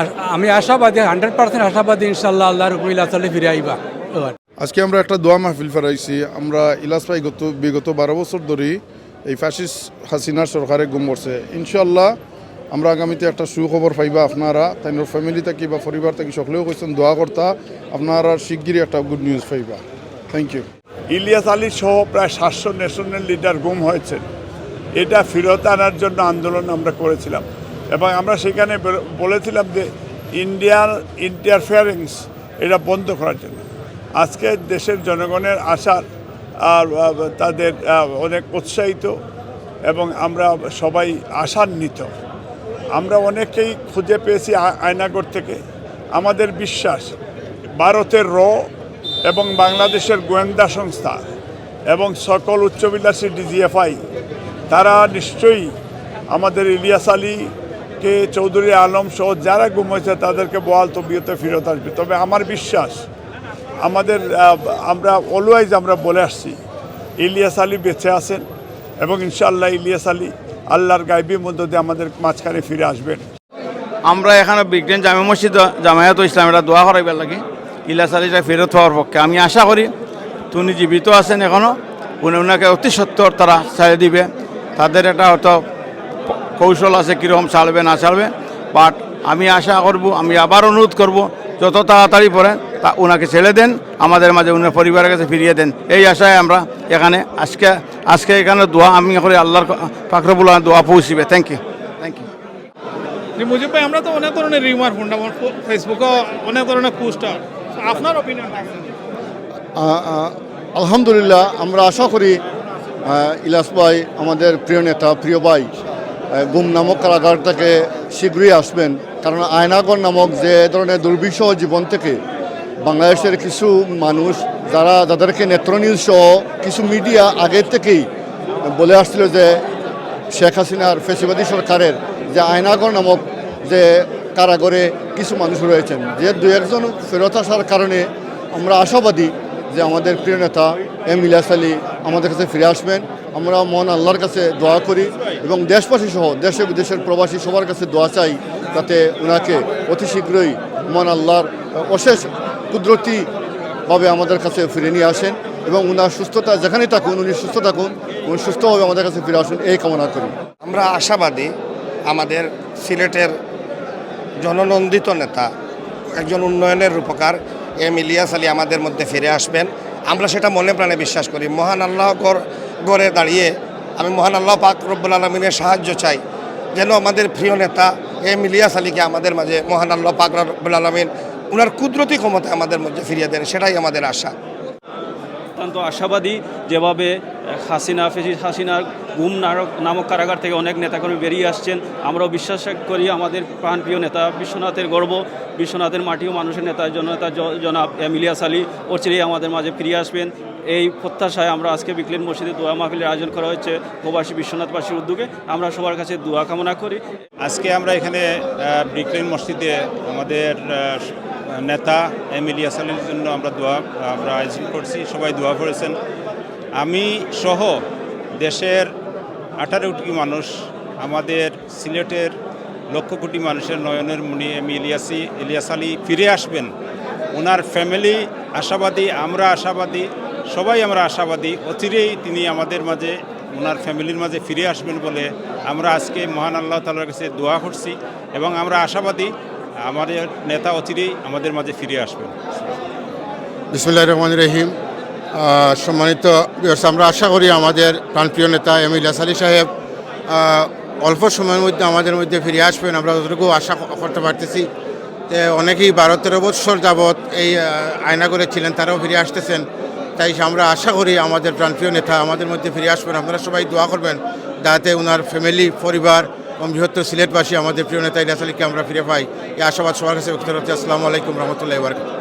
আর আমি আশাবাদী hundred percent আশাবাদী ইনশাল্লাহ আল্লাহ হুকুমিল আসলে ফিরে আইবা। আজকে আমরা একটা দোয়া মাহফিল ফেরাইছি। আমরা ইলাস ভাই গত বিগত বারো বছর ধরে এই ফ্যাসিস হাসিনার সরকারে গুম করছে। ইনশাল্লাহ আমরা আগামীতে একটা সুখবর পাইবা আপনারা তাই ফ্যামিলি থাকি বা পরিবার থাকি সকলেও কইছেন দোয়া করতা আপনারা শিগগিরই একটা গুড নিউজ পাইবা। থ্যাংক ইউ ইলিয়াস আলী সহ প্রায় সাতশো ন্যাশনাল লিডার গুম হয়েছে এটা ফেরত আনার জন্য আন্দোলন আমরা করেছিলাম। এবং আমরা সেখানে বলেছিলাম যে ইন্ডিয়ার ইন্টারফিয়ারেন্স এটা বন্ধ করার জন্য। আজকে দেশের জনগণের আশার আর তাদের অনেক উৎসাহিত এবং আমরা সবাই আশান্বিত। আমরা অনেকেই খুঁজে পেয়েছি আয়নাগর থেকে। আমাদের বিশ্বাস, ভারতের র এবং বাংলাদেশের গোয়েন্দা সংস্থা এবং সকল উচ্চবিলাসী ডিজিএফআই তারা নিশ্চয়ই আমাদের ইলিয়াস আলীকে চৌধুরী আলম সহ যারা গুম হয়েছে তাদেরকে বহাল তবিয়তে ফেরত আসবে। তবে আমার বিশ্বাস, আমাদের আমরা অলওয়াইজ আমরা বলে আসছি, ইলিয়াস আলী বেঁচে আছেন এবং ইনশাআল্লাহ ইলিয়াস আলী আল্লাহর গাইবীর মধ্য দিয়ে আমাদের মাঝখানে ফিরে আসবেন। আমরা এখানে বিজ্ঞান জামে মসজিদ, জামায়াত ইসলাম, এটা দোয়া করাইবার লাগে। ইলাস আলীটা ফেরত হওয়ার পক্ষে। আমি আশা করি, তিনি জীবিত আছেন এখনও উনি ওনাকে অতি সত্তর তারা ছেড়ে দিবে। তাদের একটা হয়তো কৌশল আছে কীরকম চালবে না চালবে। বাট আমি আশা করব আমি আবার অনুরোধ করব যত তাড়াতাড়ি পরে তা ওনাকে ছেড়ে দেন আমাদের মাঝে উনার পরিবারের কাছে ফিরিয়ে দেন। এই আশায় আমরা এখানে আজকে আজকে এখানে দোয়া আমি করি আল্লাহর ফাকরবুল দোয়া পৌঁছিবে। Thank you thank you Mujib ভাই আমরা তো অনেক ধরনের রিমার ফোনটা ফেসবুকে অনেক ধরনের পোস্টার আপনার অপিনিয়ন আলহামদুলিল্লাহ আমরা আশা করি ইলাস ভাই, আমাদের প্রিয় নেতা, প্রিয় ভাই গুম নামক কারাগার থেকে শীঘ্রই আসবেন। কারণ আয়নাগর নামক যে ধরনের দুর্বিষহ জীবন থেকে বাংলাদেশের কিছু মানুষ যারা যাদেরকে নেত্রনীল সহ কিছু মিডিয়া আগের থেকেই বলে আসছিল যে শেখ হাসিনার ফেসিবাদী সরকারের যে আয়নাগর নামক যে কারাগারে কিছু মানুষ রয়েছেন। যে দু একজন ফেরত আসার কারণে আমরা আশাবাদী যে আমাদের প্রিয় নেতা এম ইলিয়াস আলী আমাদের কাছে ফিরে আসবেন। আমরা মন আল্লাহর কাছে দোয়া করি এবং দেশবাসী সহ দেশে বিদেশের প্রবাসী সবার কাছে দোয়া চাই যাতে ওনাকে অতি শীঘ্রই মন আল্লাহর অশেষ কুদরতিভাবে আমাদের কাছে ফিরে নিয়ে আসেন এবং ওনার সুস্থতা যেখানেই থাকুন, উনি সুস্থ থাকুন, উনি সুস্থভাবে আমাদের কাছে ফিরে আসুন, এই কামনা করি। আমরা আশাবাদী আমাদের সিলেটের জননন্দিত নেতা, একজন উন্নয়নের রূপকার এম ইলিয়াস আলী আমাদের মধ্যে ফিরে আসবেন। আমরা সেটা মনে প্রাণে বিশ্বাস করি। মহান আল্লাহ গড় দাঁড়িয়ে আমি মহান আল্লাহ পাক রব্বুল আলমিনের সাহায্য চাই। যেন আমাদের প্রিয় নেতা এম ইলিয়াস আলীকে আমাদের মাঝে মহান আল্লাহ পাক রব্বুল আলমিন ওনার কুদরতি ক্ষমতা আমাদের মধ্যে ফিরিয়ে দেন, সেটাই আমাদের আশা। অত্যন্ত আশাবাদী যেভাবে হাসিনা ফেজিস হাসিনার গুম নামক কারাগার থেকে অনেক নেতাকর্মী বেরিয়ে আসছেন। আমরাও বিশ্বাস করি আমাদের প্রাণপ্রিয় নেতা বিশ্বনাথের গর্ব। বিশ্বনাথের মাটিও মানুষের নেতা জনাব এম ইলিয়াস আলী অচিরেই আমাদের মাঝে ফিরে আসবেন। এই প্রত্যাশায় আমরা আজকে বিকলিন মসজিদে দোয়া মাহফিলের আয়োজন করা হয়েছে প্রবাসী বিশ্বনাথবাসীর উদ্যোগে। আমরা সবার কাছে দোয়া কামনা করি। আজকে আমরা এখানে ব্রিকলেন মসজিদে আমাদের নেতা এম ইলিয়াস আলীর জন্য আমরা দোয়া, আমরা আয়োজন করছি, সবাই দোয়া করেছেন। আমি সহ দেশের আঠারো কোটি মানুষ, আমাদের সিলেটের লক্ষ কোটি মানুষের নয়নের মুনি এম ইলিয়াসি ইলিয়াস আলী ফিরে আসবেন। ওনার ফ্যামিলি আশাবাদী, আমরা আশাবাদী, সবাই আমরা আশাবাদী। অচিরেই তিনি আমাদের মাঝে, ওনার ফ্যামিলির মাঝে ফিরে আসবেন বলে আমরা আজকে মহান আল্লাহ তালার কাছে দোয়া করছি এবং আমরা আশাবাদী আমাদের নেতা অচিরেই আমাদের মাঝে ফিরে আসবেন। বিসমুল্লাহ রহমান রহিম। সম্মানিত আমরা আশা করি আমাদের প্রাণপ্রিয় নেতা এম ইলিয়াস আলী সাহেব অল্প সময়ের মধ্যে আমাদের মধ্যে ফিরে আসবেন। আমরা যতটুকু আশা করতে পারতেছি অনেকেই বারো তেরো বৎসর যাবৎ এই আয়না আয়নাগরে ছিলেন, তারাও ফিরে আসতেছেন। তাই আমরা আশা করি আমাদের প্রাণপ্রিয় নেতা আমাদের মধ্যে ফিরে আসবেন। আপনারা সবাই দোয়া করবেন যাতে ওনার ফ্যামিলি পরিবার এবং বৃহত্তর সিলেটবাসী, আমাদের প্রিয় নেতা ইলিয়াস আলীকে আমরা ফিরে পাই। এই আশাবাদ সবার কাছে ব্যক্ত করতে আসসালামু আলাইকুম রহমতুল্লাহ বারকাত